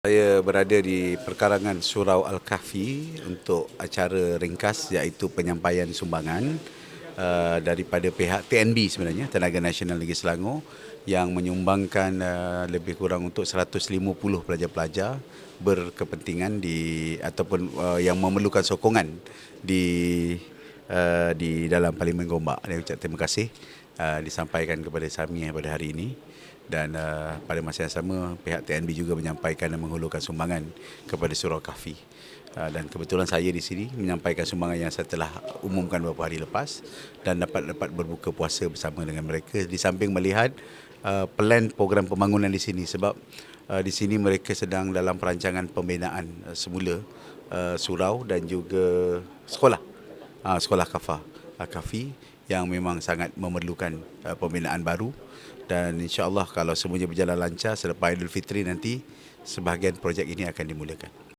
Saya berada di perkarangan Surau Al-Kahfi untuk acara ringkas iaitu penyampaian sumbangan uh, daripada pihak TNB sebenarnya, Tenaga Nasional Negeri Selangor yang menyumbangkan uh, lebih kurang untuk 150 pelajar-pelajar berkepentingan di ataupun uh, yang memerlukan sokongan di uh, di dalam Parlimen Gombak. Saya ucap terima kasih uh, disampaikan kepada Sami pada hari ini dan uh, pada masa yang sama pihak TNB juga menyampaikan dan menghulurkan sumbangan kepada Surau Kahfi. Uh, dan kebetulan saya di sini menyampaikan sumbangan yang saya telah umumkan beberapa hari lepas dan dapat dapat berbuka puasa bersama dengan mereka di samping melihat uh, plan program pembangunan di sini sebab uh, di sini mereka sedang dalam perancangan pembinaan uh, semula uh, surau dan juga sekolah uh, sekolah kafa uh, kafi yang memang sangat memerlukan uh, pembinaan baru dan insyaAllah kalau semuanya berjalan lancar selepas Idul Fitri nanti sebahagian projek ini akan dimulakan.